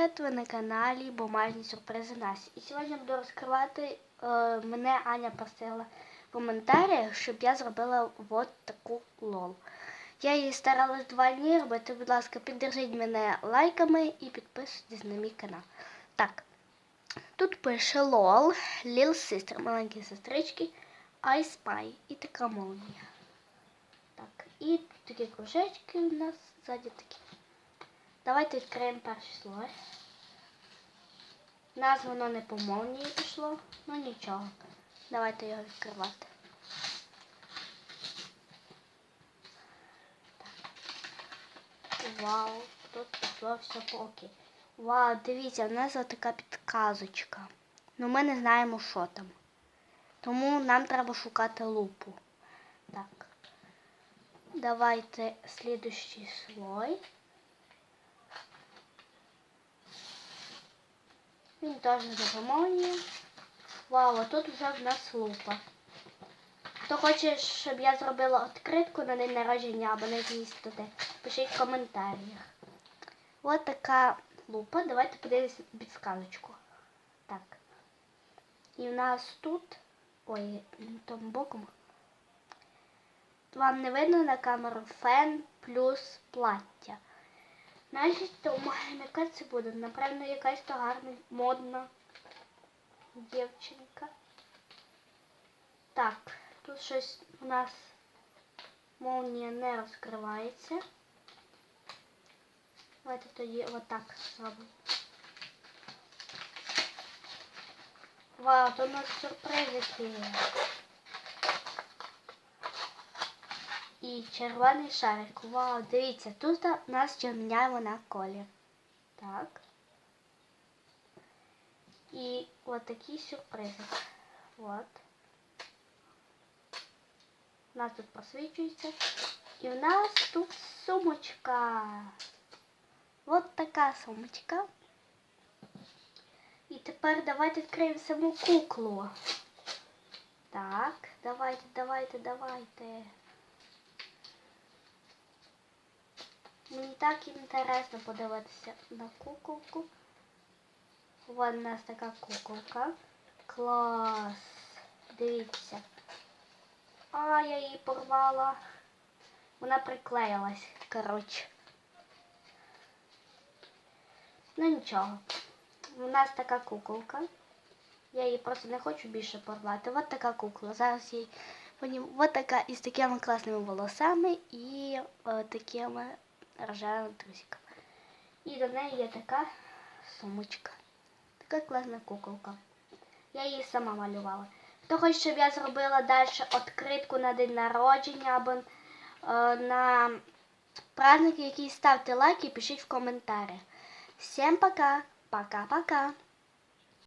привіт! Ви на каналі Бумажні сюрпризи Насі. І сьогодні буду розкривати. Е, мене Аня просила в коментарях, щоб я зробила от таку лол. Я її старалась два дні робити. Будь ласка, піддержіть мене лайками і підписуйтесь на мій канал. Так, тут пише лол, Lil Sister, маленькі сестрички, I Spy і така молнія. Так, і тут такі кружечки у нас ззаді такі. Давайте відкриємо перший слой. У нас воно не по пішло, ну нічого. Давайте його відкривати. Так. Вау, тут пішло все по окей. Вау, дивіться, у нас така підказочка. Ну ми не знаємо, що там. Тому нам треба шукати лупу. Так. Давайте слідущий слой. Він теж допомогує. Вау, а тут вже в нас лупа. Хто хоче, щоб я зробила відкритку на день народження або не з'їстити, пишіть в коментарях. Ось така лупа. Давайте подивимося підсказочку. Так. І в нас тут... Ой, тому боком. Вам не видно на камеру фен плюс плаття. Значить, то яка це буде? Напевно, якась то гарна, модна дівчинка. Так, тут щось у нас молнія не розкривається. Давайте тоді отак зробимо. Вау, то у нас сюрпризики. І червоний шарик. Вау, дивіться, тут у нас міняємо на колір. Так. І от такі сюрпризи. От. У нас тут просвічується. І в нас тут сумочка. От така сумочка. І тепер давайте відкриємо саму куклу. Так, давайте, давайте, давайте. Мені так інтересно подивитися на куколку. Вон у нас така куколка. Клас. Дивіться. А, я її порвала. Вона приклеїлась, коротше. Ну нічого. У нас така куколка. Я її просто не хочу більше порвати. От така кукла. Зараз їй Ось така із такими класними волосами і о, такими рожевими трусиком. І до неї є така сумочка. Така класна куколка. Я її сама малювала. Хто хоче, щоб я зробила далі відкритку на день народження або е, на праздник який ставте лайк і пишіть в комментариях. Всім пока! Пока-пока!